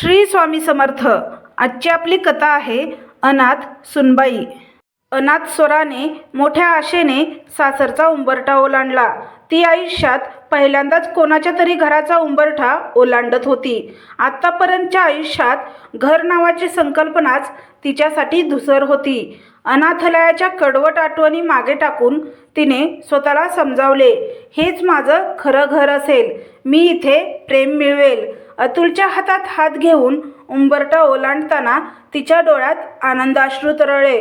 श्री स्वामी समर्थ. आजची आपली कथा आहे अनाथ सुनबाई. अनाथ स्वराने मोठ्या आशेने सासरचा उंबरठा ओलांडला. ती आयुष्यात पहिल्यांदाच कोणाच्या तरी घराचा उंबरठा ओलांडत होती. आत्तापर्यंतच्या आयुष्यात घर नावाची संकल्पनाच तिच्यासाठी धुसर होती. अनाथालयाच्या कडवट आठवणी मागे टाकून तिने स्वतःला समजावले हेच माझं खरं घर असेल. मी इथे प्रेम मिळवेल. अतुलच्या हातात हात घेऊन उंबरटा ओलांडताना तिच्या डोळ्यात आनंदाश्रू तरळले.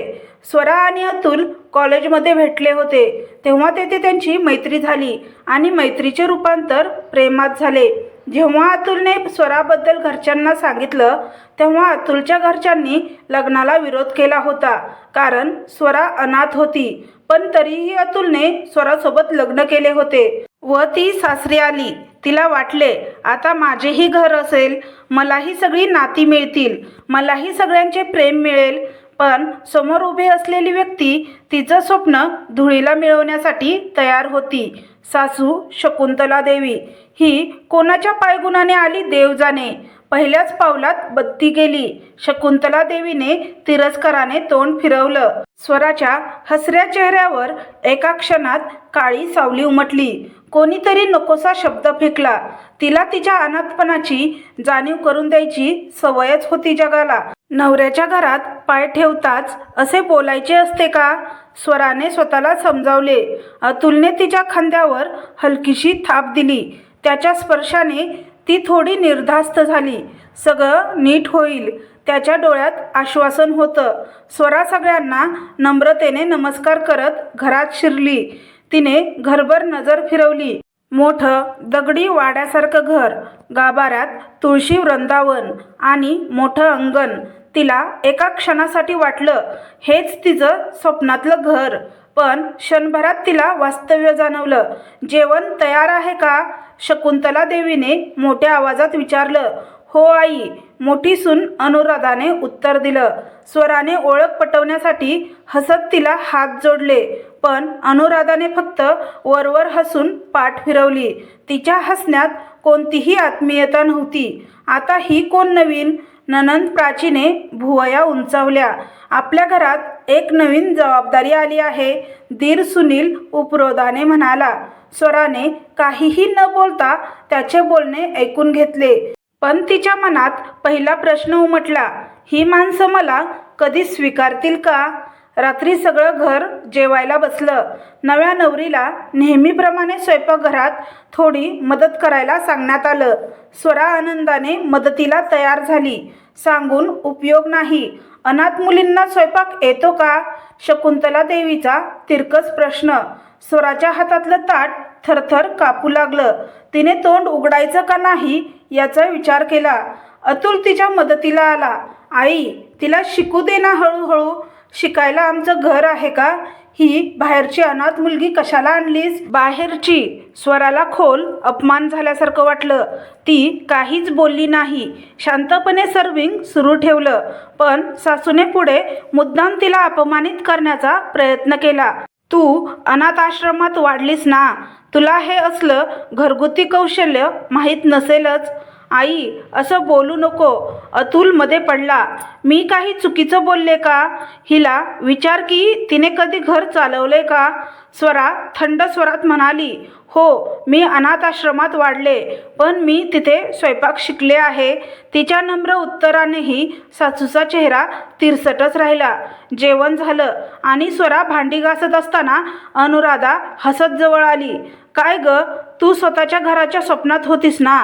स्वरा आणि अतुल कॉलेजमध्ये भेटले होते. तेव्हा तेथे त्यांची मैत्री झाली आणि मैत्रीचे रूपांतर प्रेमात झाले. जेव्हा अतुलने स्वराबद्दल घरच्यांना सांगितलं तेव्हा अतुलच्या घरच्यांनी लग्नाला विरोध केला होता कारण स्वरा अनाथ होती. पण तरीही अतुलने स्वरासोबत लग्न केले होते. व ती सासरी आली. तिला वाटले आता माझेही घर असेल मलाही सगळी नाती मिळतील मलाही सगळ्यांचे प्रेम मिळेल पण समोर उभी असलेली व्यक्ती तिचं स्वप्न धुळीला मिळवण्यासाठी तयार होती. सासू शकुंतला देवी. ही कोणाच्या पायगुणाने आली देव जाणे. पहिल्याच पावलात बत्ती गेली. शकुंतला देवीने तिरस्काराने तोंड फिरवलं. स्वराच्या हसऱ्या चेहऱ्यावर एका क्षणात काळी सावली उमटली. कोणीतरी नकोसा शब्द फेकला. तिला तिच्या अनाथपणाची जाणीव करून द्यायची सवयच होती जगाला. नवऱ्याच्या घरात पाय ठेवताच असे बोलायचे असते का? स्वराने स्वतःला समजावले. अतुलने तिच्या खांद्यावर हलकीशी थाप दिली. त्याच्या स्पर्शाने ती थोडी निर्धास्त झाली. सगळं नीट होईल. त्याच्या डोळ्यात आश्वासन होतं. स्वरा सगळ्यांना नम्रतेने नमस्कार करत घरात शिरली. तिने घरभर नजर फिरवली. मोठं दगडी वाड्यासारखं घर गाभाऱ्यात तुळशी वृंदावन आणि मोठं अंगण. तिला एका क्षणासाठी वाटलं हेच तिचं स्वप्नातलं घर. पण क्षणभरात तिला वास्तव्य जाणवलं. जेवण तयार आहे का? शकुंतला देवीने मोठ्या आवाजात विचारलं हो आई मोठी सून अनुराधाने उत्तर दिलं. स्वराने ओळख पटवण्यासाठी हसत तिला हात जोडले पण अनुराधाने फक्त वरवर हसून पाठ फिरवली. तिच्या हसण्यात कोणतीही आत्मीयता नव्हती. आता ही कोण नवीन? ननंद प्राचीने भुवया उंचावल्या. आपल्या घरात एक नवीन जबाबदारी आली आहे धीर सुनील उपरोधाने म्हणाला. स्वराने काहीही न बोलता त्याचे बोलणे ऐकून घेतले. पण तिच्या मनात पहिला प्रश्न उमटला ही माणसं मला कधी स्वीकारतील का? रात्री सगळं घर जेवायला बसलं. नव्या नवरीला नेहमीप्रमाणे स्वयंपाकघरात थोडी मदत करायला सांगण्यात आलं. स्वरा आनंदाने मदतीला तयार झाली. सांगून उपयोग नाही. अनाथ मुलींना स्वयंपाक येतो का? शकुंतला देवीचा तिरकस प्रश्न. स्वराच्या हातातलं ताट थरथर कापू लागलं. तिने तोंड उघडायचं का नाही याचा विचार केला. अतुल तिच्या मदतीला आला. आई तिला शिकू दे ना हळूहळू. शिकायला आमचं घर आहे का? ही बाहेरची अनाथ मुलगी कशाला आणलीस? बाहेरची. स्वराला खोल अपमान झाल्यासारखं वाटलं. ती काहीच बोलली नाही. शांतपणे सर्विंग सुरू ठेवलं. पण सासूने पुढे मुद्दाम तिला अपमानित करण्याचा प्रयत्न केला. तू अनाथाश्रमात वाढलीस ना? तुला हे असलं घरगुती कौशल्य माहीत नसेलच. आई असं बोलू नको. अतुलमध्ये पडला. मी काही चुकीचं बोलले का? हिला विचार की तिने कधी घर चालवले का? स्वरा थंड स्वरात म्हणाली हो मी अनाथाश्रमात वाढले पण मी तिथे स्वयंपाक शिकले आहे. तिच्या नम्र उत्तरानेही सासूचा चेहरा तिरसटच राहिला. जेवण झालं आणि स्वरा भांडी घासत असताना अनुराधा हसत जवळ आली. काय ग तू स्वतःच्या घराच्या स्वप्नात होतीस ना?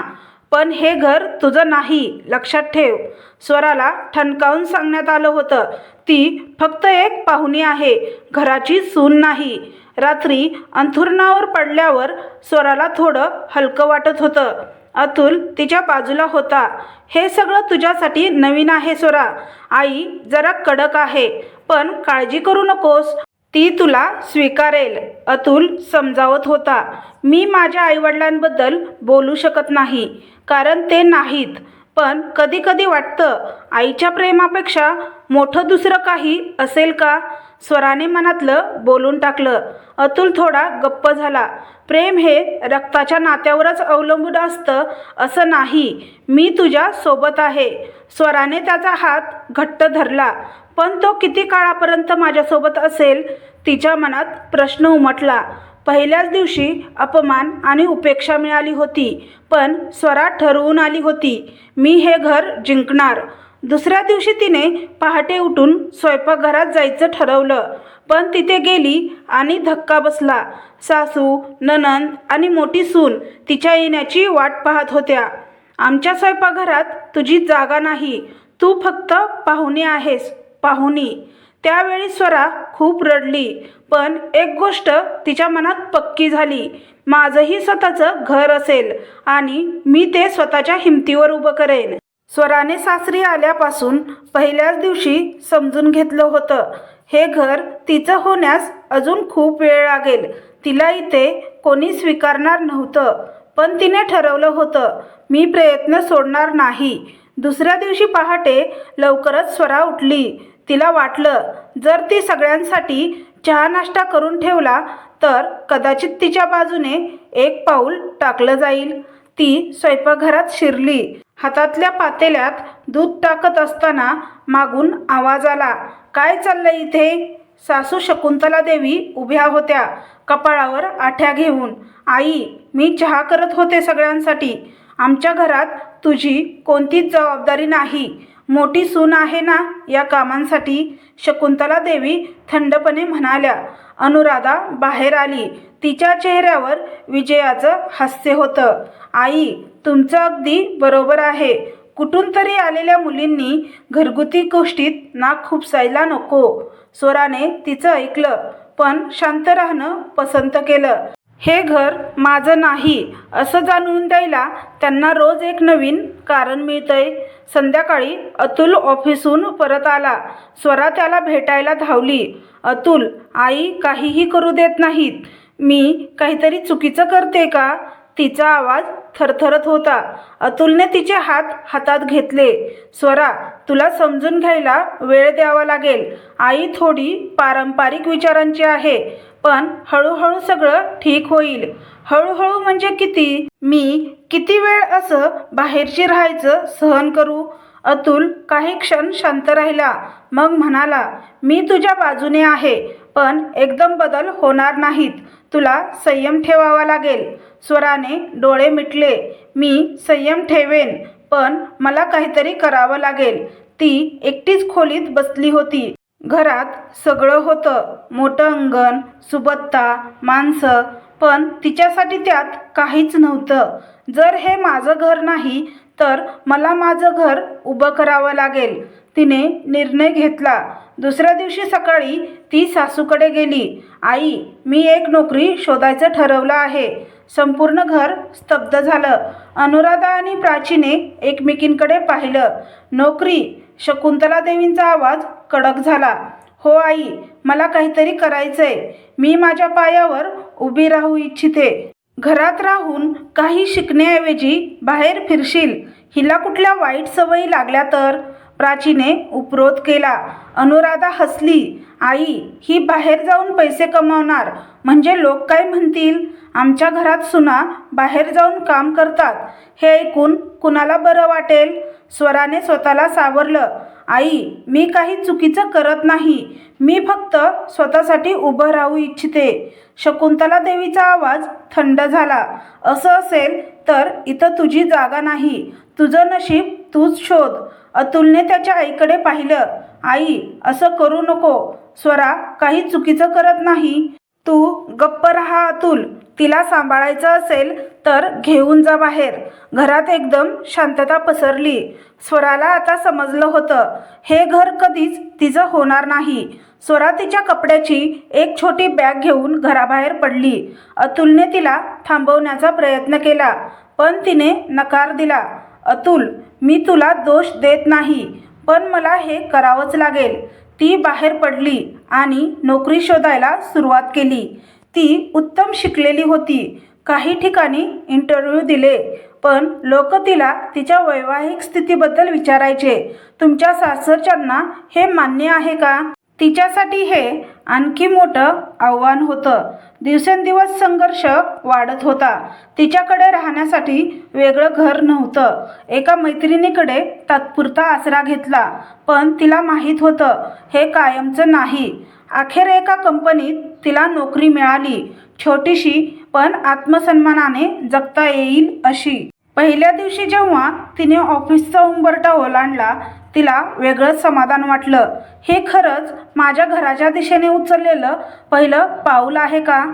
पण हे घर तुझं नाही लक्षात ठेव. स्वराला ठणकावून सांगण्यात आलं होतं. ती फक्त एक पाहुणी आहे घराची सून नाही. रात्री अंथुरणावर पडल्यावर स्वराला थोडं हलकं वाटत होतं. अतुल तिच्या बाजूला होता. हे सगळं तुझ्यासाठी नवीन आहे स्वरा. आई जरा कडक आहे पण काळजी करू नकोस. ती तुला स्वीकारेल. अतुल समजावत होता. मी माझ्या आईवडिलांबद्दल बोलू शकत नाही कारण ते नाहीत. पण कधी कधी वाटतं आईच्या प्रेमापेक्षा मोठं दुसरं काही असेल का? स्वराने मनातलं बोलून टाकलं. अतुल थोडा गप्प झाला. प्रेम हे रक्ताच्या नात्यावरच अवलंबून असतं असं नाही. मी तुझ्या सोबत आहे. स्वराने त्याचा हात घट्ट धरला. पण तो किती काळापर्यंत माझ्यासोबत असेल? तिच्या मनात प्रश्न उमटला. पहिल्याच दिवशी अपमान आणि उपेक्षा मिळाली होती. पण स्वरा ठरवून आली होती मी हे घर जिंकणार. दुसऱ्या दिवशी तिने पहाटे उठून स्वयंपाकघरात जायचं ठरवलं. पण तिथे गेली आणि धक्का बसला. सासू ननंद आणि मोठी सून तिच्या येण्याची वाट पाहत होत्या. आमच्या स्वयंपाकघरात तुझी जागा नाही. तू फक्त पाहुणी आहेस पाहुणी. त्यावेळी स्वरा खूप रडली. पण एक गोष्ट तिच्या मनात पक्की झाली. माझंही स्वतःचं घर असेल आणि मी ते स्वतःच्या हिमतीवर उभं करेन. स्वराने सासरी आल्यापासून पहिल्याच दिवशी समजून घेतलं होतं. हे घर तिचं होण्यास अजून खूप वेळ लागेल. तिला इथे कोणी स्वीकारणार नव्हतं पण तिने ठरवलं होतं मी प्रयत्न सोडणार नाही. दुसऱ्या दिवशी पहाटे लवकरच स्वरा उठली. तिला वाटलं जर ती सगळ्यांसाठी चहा नाश्ता करून ठेवला तर कदाचित तिच्या बाजूने एक पाऊल टाकलं जाईल. ती स्वयंपाकघरात शिरली. हातातल्या पातेल्यात दूध टाकत असताना मागून आवाज आला काय चाललंय इथे सासू शकुंतला देवी उभ्या होत्या कपाळावर आठ्या घेऊन आई मी चहा करत होते सगळ्यांसाठी. आमच्या घरात तुझी कोणतीच जबाबदारी नाही. मोठी सून आहे ना या कामांसाठी शकुंतला देवी थंडपणे म्हणाल्या. अनुराधा बाहेर आली. तिच्या चेहऱ्यावर विजयाचं हास्य होतं. आई तुमचं अगदी बरोबर आहे. कुठून तरी आलेल्या मुलींनी घरगुती गोष्टीत नाक खुपसायला नको. स्वराने तिचं ऐकलं पण शांत राहणं पसंत केलं. हे घर माझं नाही असं जाणवून द्यायला त्यांना रोज एक नवीन कारण मिळतंय. संध्याकाळी अतुल ऑफिसहून परत आला. स्वरा त्याला भेटायला धावली. अतुल आई काहीही करू देत नाहीत. मी काहीतरी चुकीचं करते का? तिचा आवाज थरथरत होता. अतुलने तिचे हात हातात घेतले. स्वरा तुला समजून घ्यायला वेळ द्यावा लागेल. आई थोडी पारंपरिक विचारांची आहे पण हळूहळू सगळं ठीक होईल. हळूहळू म्हणजे किती? मी किती वेळ असं बाहेरची राहायचं सहन करू? अतुल काही क्षण शांत राहिला. मग म्हणाला मी तुझ्या बाजूने आहे पण एकदम बदल होणार नाहीत. तुला संयम ठेवावा लागेल. स्वराने डोळे मिटले. मी संयम ठेवेन पण मला काहीतरी करावं लागेल. ती एकटीच खोलीत बसली होती. घरात सगळं होतं. मोठं अंगण सुबत्ता माणसं पण तिच्यासाठी त्यात काहीच नव्हतं. जर हे माझं घर नाही तर मला माझं घर उभं करावं लागेल. तिने निर्णय घेतला. दुसऱ्या दिवशी सकाळी ती सासूकडे गेली. आई मी एक नोकरी शोधायचं ठरवलं आहे. संपूर्ण घर स्तब्ध झालं. अनुराधा आणि प्राचीने एकमेकींकडे पाहिलं. नोकरी शकुंतला देवींचा आवाज कडक झाला. हो आई मला काहीतरी करायचंय. मी माझ्या पायावर उभी राहू इच्छिते. घरात राहून काही शिकण्याऐवजी बाहेर फिरशील. हिला कुठल्या वाईट सवयी लागल्या तर? प्राचीने उपरोध केला. अनुराधा हसली आई ही बाहेर जाऊन पैसे कमावणार. म्हणजे लोक काय म्हणतील? आमच्या घरात सुना बाहेर जाऊन काम करतात. हे ऐकून कुणाला बरं वाटेल? स्वराने स्वतःला सावरलं आई मी काही चुकीचं करत नाही. मी फक्त स्वतःसाठी उभं राहू इच्छिते. शकुंतला देवीचा आवाज थंड झाला असं असेल तर इथं तुझी जागा नाही. तुझं नशीब तूच शोध. अतुलने त्याच्या आईकडे पाहिलं आई असं करू नको. स्वरा काही चुकीचं करत नाही. तू गप्प राहा अतुल. तिला सांभाळायचं असेल तर घेऊन जा बाहेर. घरात एकदम शांतता पसरली. स्वराला आता समजलं होतं हे घर कधीच तिचं होणार नाही. स्वरा तिच्या कपड्याची एक छोटी बॅग घेऊन घराबाहेर पडली. अतुलने तिला थांबवण्याचा प्रयत्न केला पण तिने नकार दिला. अतुल मी तुला दोष देत नाही पण मला हे करावंच लागेल. ती बाहेर पडली आणि नोकरी शोधायला सुरुवात केली. ती उत्तम शिकलेली होती. काही ठिकाणी इंटरव्ह्यू दिले पण लोक तिला तिच्या वैवाहिक स्थितीबद्दल विचारायचे. तुमच्या सासरच्यांना हे मान्य आहे का? तिच्यासाठी हे आणखी मोठं आव्हान होतं. दिवसेंदिवस संघर्ष वाढत होता. तिच्याकडे राहण्यासाठी वेगळं घर नव्हतं. एका मैत्रिणीकडे तात्पुरता आसरा घेतला. पण तिला माहीत होतं हे कायमचं नाही. अखेर एका कंपनीत तिला नोकरी मिळाली. छोटीशी पण आत्मसन्मानाने जगता येईल अशी. पहिल्या दिवशी जेव्हा तिने ऑफिसचा उंबरटा ओलांडला तिला वेगळंच समाधान वाटलं. हे खरंच माझ्या घराच्या दिशेने उचललेलं पहिलं पाऊल आहे का?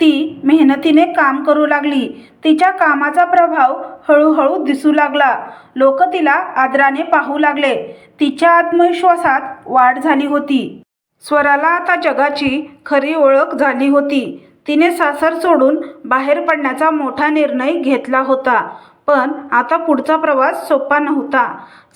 ती मेहनतीने काम करू लागली. तिच्या कामाचा प्रभाव हळूहळू दिसू लागला. लोक तिला आदराने पाहू लागले. तिच्या आत्मविश्वासात वाढ झाली होती. स्वराला आता जगाची खरी ओळख झाली होती. तिने सासर सोडून बाहेर पडण्याचा मोठा निर्णय घेतला होता. पण आता पुढचा प्रवास सोपा नव्हता.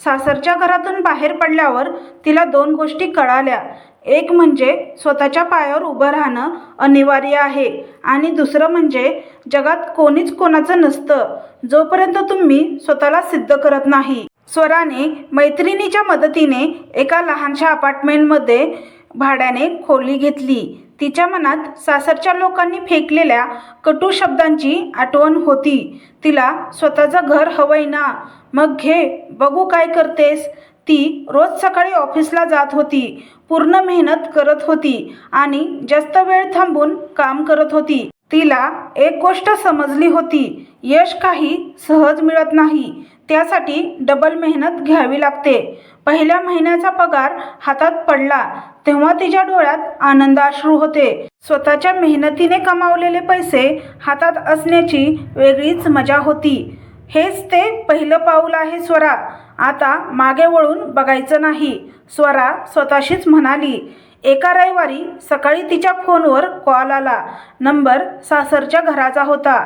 सासरच्या घरातून बाहेर पडल्यावर तिला दोन गोष्टी कळाल्या. एक म्हणजे स्वतःच्या पायावर उभं राहणं अनिवार्य आहे. आणि दुसरं म्हणजे जगात कोणीच कोणाचं नसतं. जोपर्यंत तुम्ही स्वतःला सिद्ध करत नाही. स्वराने मैत्रिणीच्या मदतीने एका लहानशा अपार्टमेंटमध्ये भाड्याने खोली घेतली. तिच्या मनात सासरच्या लोकांनी फेकलेल्या कटू शब्दांची आठवण होती. तिला स्वतःचं घर हवंय ना? मग घे बघू काय करतेस. ती रोज सकाळी ऑफिसला जात होती. पूर्ण मेहनत करत होती आणि जास्त वेळ थांबून काम करत होती. तिला एक गोष्ट समजली होती. यश काही सहज मिळत नाही. त्यासाठी डबल मेहनत घ्यावी लागते. पहिल्या महिन्याचा पगार हातात पडला. तेव्हा तिच्या डोळ्यात आनंदाश्रू होते. स्वतःच्या मेहनतीने कमावलेले पैसे हातात असण्याची वेगळीच मजा होती. हेच ते पहिलं पाऊल आहे स्वरा. आता मागे वळून बघायचं नाही. स्वरा स्वतःशीच म्हणाली एका रविवारी सकाळी तिच्या फोनवर कॉल आला. नंबर सासरच्या घराचा होता.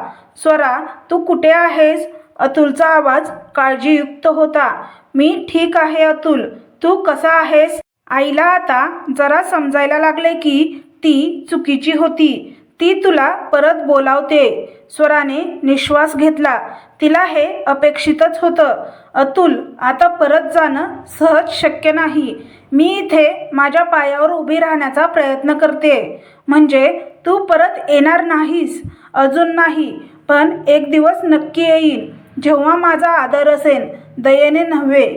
स्वरा तू कुठे आहेस? अतुलचा आवाज काळजीयुक्त होता. मी ठीक आहे अतुल. तू कसा आहेस? आईला आता जरा समजायला लागले की ती चुकीची होती. ती तुला परत बोलावते. स्वराने निश्वास घेतला. तिला हे अपेक्षितच होतं. अतुल आता परत जाणं सहज शक्य नाही. मी इथे माझ्या पायावर उभी राहण्याचा प्रयत्न करते. म्हणजे तू परत येणार नाहीस. अजून नाही पण एक दिवस नक्की येईल. जेव्हा माझा आदर असेल दयेने नव्हे.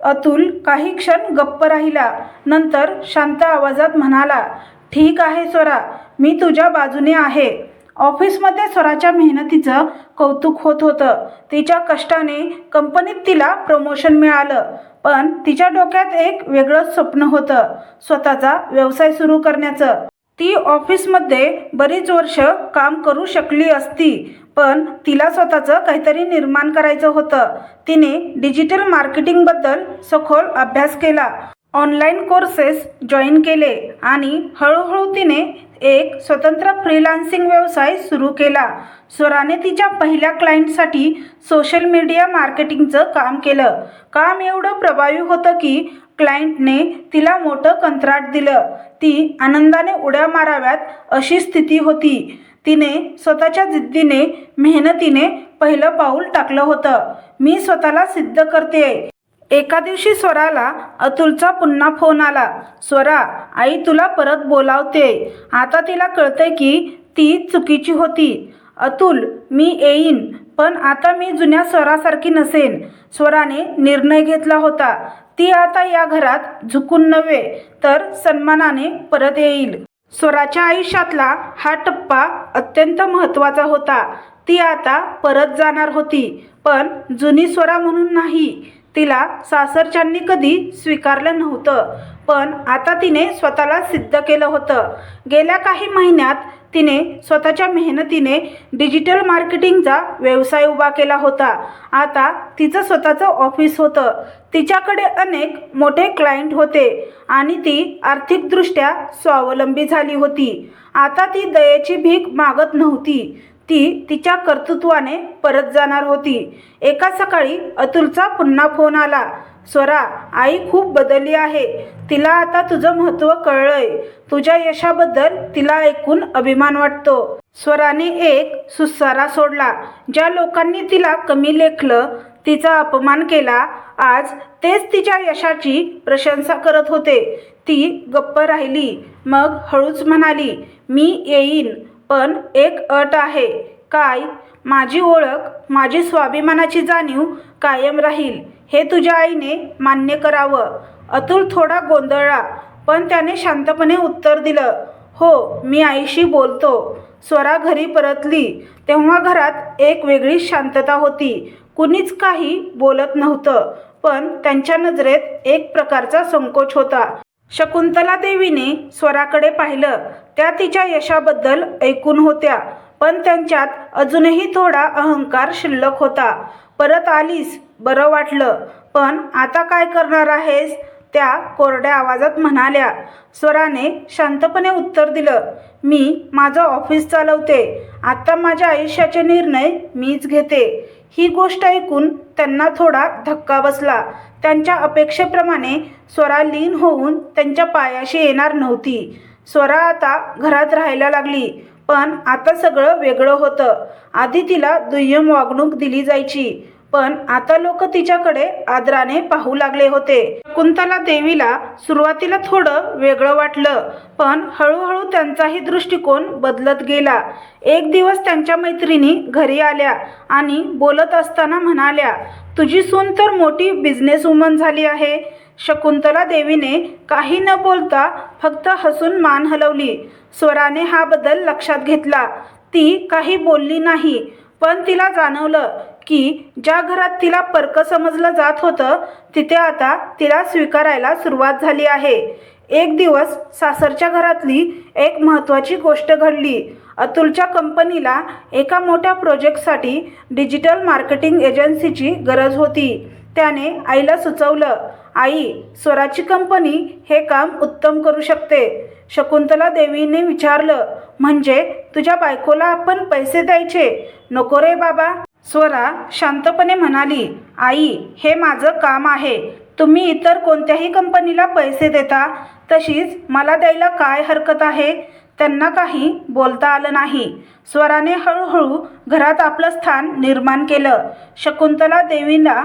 अतुल काही क्षण गप्प राहिला. नंतर शांत आवाजात म्हणाला ठीक आहे स्वरा मी तुझ्या बाजूने आहे. ऑफिसमध्ये स्वराच्या मेहनतीचं कौतुक होत होतं. तिच्या कष्टाने कंपनीत तिला प्रमोशन मिळालं. पण तिच्या डोक्यात एक वेगळंच स्वप्न होतं स्वतःचा व्यवसाय सुरू करण्याचं. ती ऑफिसमध्ये बरीच वर्ष काम करू शकली असती. पण तिला स्वतःचं काहीतरी निर्माण करायचं होतं. तिने डिजिटल मार्केटिंगबद्दल सखोल अभ्यास केला. ऑनलाईन कोर्सेस जॉईन केले आणि हळूहळू तिने एक स्वतंत्र फ्रीलान्सिंग व्यवसाय सुरू केला. स्वराने तिच्या पहिल्या क्लायंटसाठी सोशल मीडिया मार्केटिंगचं काम केलं. काम एवढं प्रभावी होतं की क्लायंटने तिला मोठं कंत्राट दिलं. ती आनंदाने उड्या माराव्यात अशी स्थिती होती. तिने स्वतःच्या जिद्दीने मेहनतीने पहिलं पाऊल टाकलं होतं. मी स्वतःला सिद्ध करते. एका दिवशी स्वराला अतुलचा पुन्हा फोन आला. स्वरा आई तुला परत बोलावते. आता तिला कळतंय की ती चुकीची होती. अतुल मी येईन पण आता मी जुन्या स्वरासारखी नसेन. स्वराने निर्णय घेतला होता. ती आता या घरात झुकून नव्हे तर सन्मानाने परत येईल. स्वराच्या आयुष्यातला हा टप्पा अत्यंत महत्त्वाचा होता. ती आता परत जाणार होती. पण जुनी स्वरा म्हणून नाही तिला सासरच्यांनी कधी स्वीकारलं नव्हतं. पण आता तिने स्वतःला सिद्ध केलं होतं. गेल्या काही महिन्यात तिने स्वतःच्या मेहनतीने डिजिटल मार्केटिंगचा व्यवसाय उभा केला होता. आता तिचं स्वतःचं ऑफिस होतं. तिच्याकडे अनेक मोठे क्लायंट होते आणि ती आर्थिकदृष्ट्या स्वावलंबी झाली होती. आता ती दयेची भीक मागत नव्हती. ती तिच्या कर्तृत्वाने परत जाणार होती. एका सकाळी अतुलचा पुन्हा फोन आला. स्वरा आई खूप बदलली आहे. तिला आता तुझं महत्त्व कळलंय. तुझ्या यशाबद्दल तिला ऐकून अभिमान वाटतो. स्वराने एक सुस्सारा सोडला. ज्या लोकांनी तिला कमी लेखलं तिचा अपमान केला आज तेच तिच्या यशाची प्रशंसा करत होते. ती गप्प राहिली. मग हळूच म्हणाली मी येईन. पण एक अट आहे. काय? माझी ओळख माझी स्वाभिमानाची जाणीव कायम राहील हे तुझ्या आईने मान्य करावं. अतुल थोडा गोंधळला पण त्याने शांतपणे उत्तर दिलं. हो मी आईशी बोलतो. स्वरा घरी परतली. तेव्हा घरात एक वेगळीच शांतता होती. कुणीच काही बोलत नव्हतं पण त्यांच्या नजरेत एक प्रकारचा संकोच होता. शकुंतला देवीने स्वराकडे पाहिलं. त्या तिच्या यशाबद्दल ऐकून होत्या पण त्यांच्यात अजूनही थोडा अहंकार शिल्लक होता. परत आलीस बरं वाटलं पण आता काय करणार आहेस? त्या कोरड्या आवाजात म्हणाल्या. स्वराने शांतपणे उत्तर दिलं मी माझं ऑफिस चालवते. आता माझ्या आयुष्याचे निर्णय मीच घेते. ही गोष्ट ऐकून त्यांना थोडा धक्का बसला. त्यांच्या अपेक्षेप्रमाणे स्वरा लीन होऊन त्यांच्या पायाशी येणार नव्हती. स्वरा आता घरात राहायला लागली पण आता सगळं वेगळं होतं. आधी तिला दुय्यम वागणूक दिली जायची. पण आता लोक तिच्याकडे आदराने पाहू लागले होते. कुंतला देवीला सुरुवातीला थोडं वेगळं वाटलं पण हळूहळू त्यांचाही दृष्टिकोन बदलत गेला. एक दिवस त्यांच्या मैत्रिणी घरी आल्या आणि बोलत असताना म्हणाल्या तुझी सून तर मोठी बिझनेस वुमन झाली आहे. शकुंतला देवीने काही न बोलता फक्त हसून मान हलवली. स्वराने हा बदल लक्षात घेतला. ती काही बोलली नाही पण तिला जाणवलं की ज्या घरात तिला परकं समजलं जात होतं तिथे आता तिला स्वीकारायला सुरुवात झाली आहे. एक दिवस सासरच्या घरातली एक महत्त्वाची गोष्ट घडली. अतुलच्या कंपनीला एका मोठ्या प्रोजेक्टसाठी डिजिटल मार्केटिंग एजन्सीची गरज होती. त्याने आईला सुचवलं आई स्वराची कंपनी हे काम उत्तम करू शकते. शकुंतला देवीने विचारलं म्हणजे तुझ्या बायकोला आपण पैसे द्यायचे? नको रे बाबा स्वरा शांतपणे म्हणाली आई हे माझं काम आहे. तुम्ही इतर कोणत्याही कंपनीला पैसे देता तशीच मला द्यायला काय हरकत आहे त्यांना काही बोलता आलं नाही. स्वराने हळूहळू घरात आपलं स्थान निर्माण केलं. शकुंतला देवीला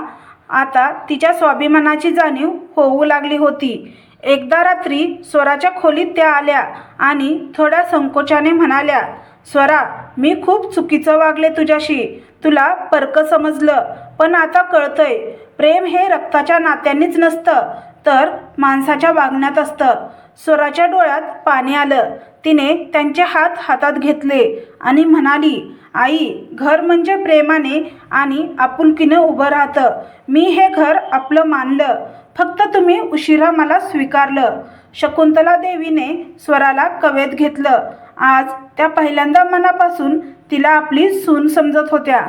आता तिच्या स्वाभिमानाची जाणीव होऊ लागली होती. एकदा रात्री स्वराच्या खोलीत त्या आल्या आणि थोड्या संकोचाने म्हणाल्या स्वरा मी खूप चुकीचं वागले तुझ्याशी. तुला परक समजलं. पण आता कळतंय प्रेम हे रक्ताच्या नात्यांनीच नसतं तर माणसाच्या वागण्यात असतं. स्वराच्या डोळ्यात पाणी आलं. तिने त्यांचे हात हातात घेतले आणि म्हणाली आई घर म्हणजे प्रेमाने आणि आपुलकीनं उभं राहतं. मी हे घर आपलं मानलं. फक्त तुम्ही उशिरा मला स्वीकारलं. शकुंतला देवीने स्वराला कवेत घेतलं. आज त्या पहिल्यांदा मनापासून तिला आपली सून समजत होत्या.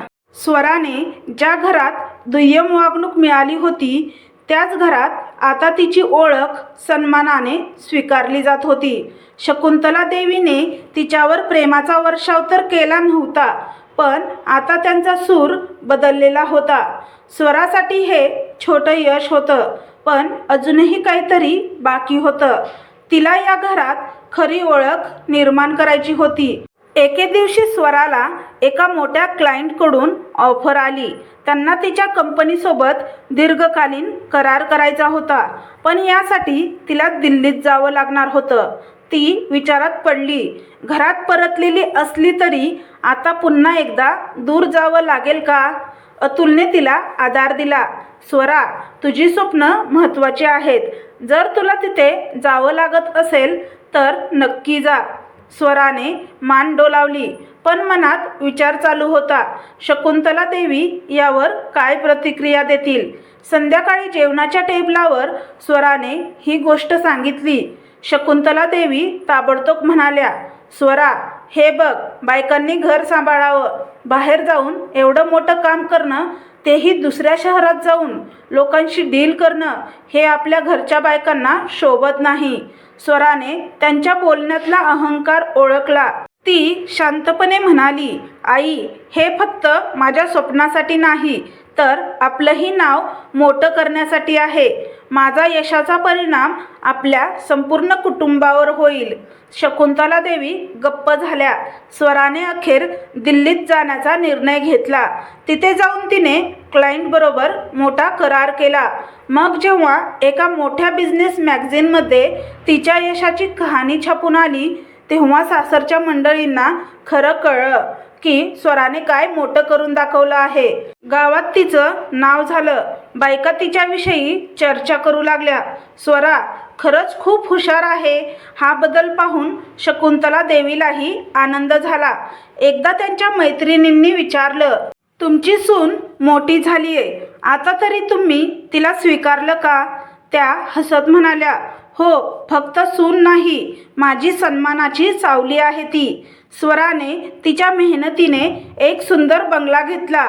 स्वराने ज्या घरात दुय्यम वागणूक मिळाली होती त्याच घरात आता तिची ओळख सन्मानाने स्वीकारली जात होती. शकुंतला देवीने तिच्यावर प्रेमाचा वर्षाव तर केला नव्हता पण आता त्यांचा सूर बदललेला होता. स्वरासाठी हे छोटं यश होतं पण अजूनही काहीतरी बाकी होतं. तिला या घरात खरी ओळख निर्माण करायची होती. एके दिवशी स्वराला एका मोठ्या क्लायंटकडून ऑफर आली. त्यांना तिच्या कंपनीसोबत दीर्घकालीन करार करायचा होता. पण यासाठी तिला दिल्लीत जावं लागणार होतं. ती विचारात पडली. घरात परतलेली असली तरी आता पुन्हा एकदा दूर जावं लागेल का? अतुलने तिला आधार दिला. स्वरा तुझी स्वप्न महत्त्वाची आहेत. जर तुला तिथे जावं लागत असेल तर नक्की जा. स्वराने मान डोलावली. पण मनात विचार चालू होता. शकुंतला देवी यावर काय प्रतिक्रिया देतील? संध्याकाळी जेवणाच्या टेबलावर स्वराने ही गोष्ट सांगितली. शकुंतला देवी ताबडतोब म्हणाल्या स्वरा हे बघ बायकांनी घर सांभाळावं. बाहेर जाऊन एवढं मोठं काम करणं तेही दुसऱ्या शहरात जाऊन लोकांशी डील करणं हे आपल्या घरच्या बायकांना शोभत नाही. स्वराने त्यांच्या बोलण्यातला अहंकार ओळखला. ती शांतपणे म्हणाली आई हे फक्त माझ्या स्वप्नासाठी नाही तर आपलंही नाव मोठं करण्यासाठी आहे. माझा यशाचा परिणाम आपल्या संपूर्ण कुटुंबावर होईल. शकुंतला देवी गप्प झाल्या. स्वराने अखेर दिल्लीत जाण्याचा निर्णय घेतला. तिथे जाऊन तिने क्लायंटबरोबर मोठा करार केला. मग जेव्हा एका मोठ्या बिझनेस मॅगझिनमध्ये तिच्या यशाची कहाणी छापून आली तेव्हा सासरच्या मंडळींना खरं कळलं की स्वराने काय मोठं करून दाखवलं आहे. गावात तिचं नाव झालं. बायका तिच्याविषयी चर्चा करू लागल्या. स्वरा खरंच खूप हुशार आहे. हा बदल पाहून शकुंतला देवीलाही आनंद झाला. एकदा त्यांच्या मैत्रिणींनी विचारलं तुमची सून मोठी झाली आहे आता तरी तुम्ही तिला स्वीकारलं का? त्या हसत म्हणाल्या हो फक्त सून नाही माझी सन्मानाची सावली आहे ती. स्वराने तिच्या मेहनतीने एक सुंदर बंगला घेतला.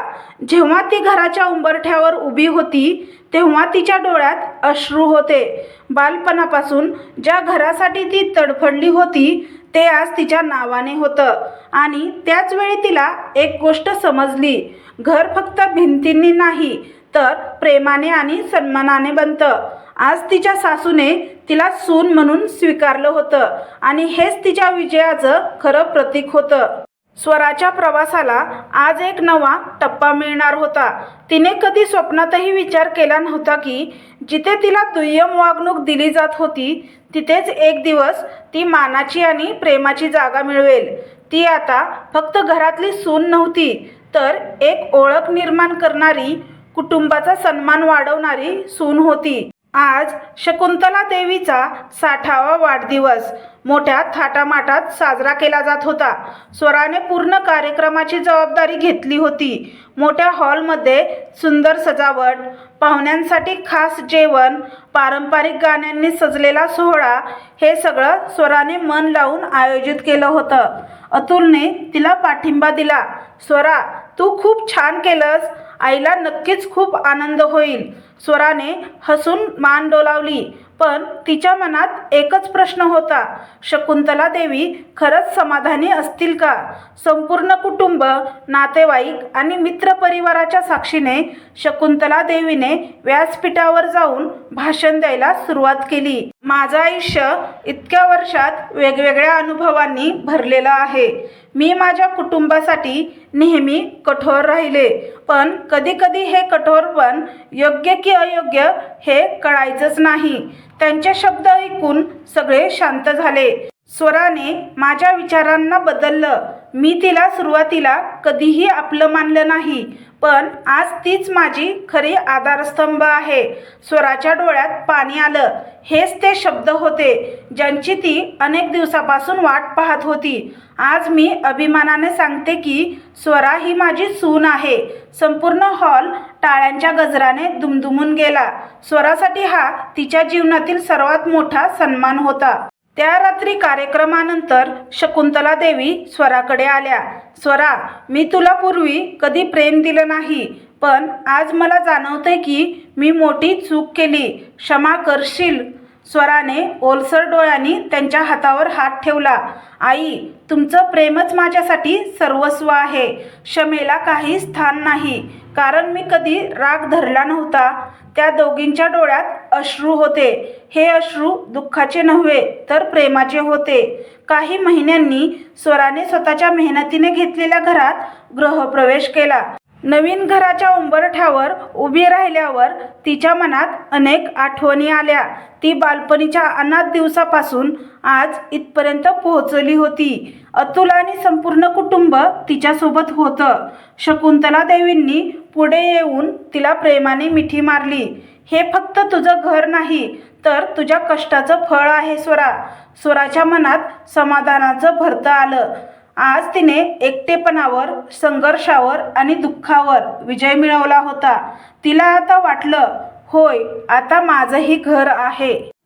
जेव्हा ती घराच्या उंबरठ्यावर उभी होती तेव्हा तिच्या डोळ्यात अश्रू होते. बालपणापासून ज्या घरासाठी ती तडफडली होती ते आज तिच्या नावाने होतं. आणि त्याच वेळी तिला एक गोष्ट समजली. घर फक्त भिंतींनी नाही तर प्रेमाने आणि सन्मानाने बनतं. आज तिच्या सासूने तिला सून म्हणून स्वीकारलं होतं आणि हेच तिच्या विजयाचं खरं प्रतीक होतं. स्वराच्या प्रवासाला आज एक नवा टप्पा मिळणार होता. तिने कधी स्वप्नातही विचार केला नव्हता की जिथे तिला दुय्यम वागणूक दिली जात होती तिथेच एक दिवस ती मानाची आणि प्रेमाची जागा मिळवेल. ती आता फक्त घरातली सून नव्हती तर एक ओळख निर्माण करणारी कुटुंबाचा सन्मान वाढवणारी सून होती. आज शकुंतला देवीचा साठावा वाढदिवस. मोठ्या थाटामाटात साजरा केला जात होता. स्वराने पूर्ण कार्यक्रमाची जबाबदारी घेतली होती. मोठ्या हॉलमध्ये सुंदर सजावट पाहुण्यांसाठी खास जेवण पारंपरिक गाण्यांनी सजलेला सोहळा हे सगळं स्वराने मन लावून आयोजित केलं होतं. अतुलने तिला पाठिंबा दिला. स्वरा तू खूप छान केलंस. आईला नक्कीच खूप आनंद होईल. स्वराने हसून मान डोलावली पण तिच्या मनात एकच प्रश्न होता शकुंतला देवी खरंच समाधानी असतील का? संपूर्ण कुटुंब नातेवाईक आणि मित्रपरिवाराच्या साक्षीने शकुंतला देवीने व्यासपीठावर जाऊन भाषण द्यायला सुरुवात केली. माझं आयुष्य इतक्या वर्षात वेगवेगळ्या अनुभवांनी भरलेलं आहे. मी माझ्या कुटुंबासाठी नेहमी कठोर राहिले. पण कधीकधी हे कठोरपण योग्य की अयोग्य हे कळायचंच नाही. त्यांचे शब्द ऐकून सगळे शांत झाले. स्वराने माझ्या विचारांना बदललं. मी तिला सुरुवातीला कधीही आपलं मानलं नाही पण आज तीच माझी खरी आधारस्तंभ आहे. स्वराच्या डोळ्यात पाणी आलं. हेच ते शब्द होते ज्यांची ती अनेक दिवसापासून वाट पाहत होती. आज मी अभिमानाने सांगते की स्वरा ही माझी सून आहे. संपूर्ण हॉल टाळ्यांच्या गजराने दुमदुमून गेला. स्वरासाठी हा तिच्या जीवनातील सर्वात मोठा सन्मान होता. त्या रात्री कार्यक्रमानंतर शकुंतला देवी स्वराकडे आल्या. स्वरा मी तुला पूर्वी कधी प्रेम दिलं नाही पण आज मला जाणवते की मी मोठी चूक केली. क्षमा करशील? स्वराने ओलसर डोळ्यांनी त्यांच्या हातावर हात ठेवला. आई तुमचं प्रेमच माझ्यासाठी सर्वस्व आहे. क्षमेला काही स्थान नाही. कारण मी कधी राग धरला नव्हता. त्या दोघींच्या डोळ्यात अश्रू होते. हे अश्रू दुःखाचे नव्हे तर प्रेमाचे होते. काही महिन्यांनी स्वराने स्वतःच्या मेहनतीने घेतलेल्या घरात गृहप्रवेश केला. नवीन घराच्या उंबरठ्यावर उभी राहिल्यावर तिच्या मनात अनेक आठवणी आल्या. ती बालपणीच्या अनाथ दिवसापासून आज इथपर्यंत पोहोचली होती. अतुल आणि संपूर्ण कुटुंब तिच्यासोबत होतं. शकुंतला देवींनी पुढे येऊन तिला प्रेमाने मिठी मारली. हे फक्त तुझं घर नाही तर तुझ्या कष्टाचं फळ आहे स्वरा. स्वराच्या मनात समाधानाचं भरतं आलं. आज तिने एकटेपणावर संघर्षावर आणि दुःखावर विजय मिळवला होता. तिला आता वाटलं होय आता माझंही घर आहे.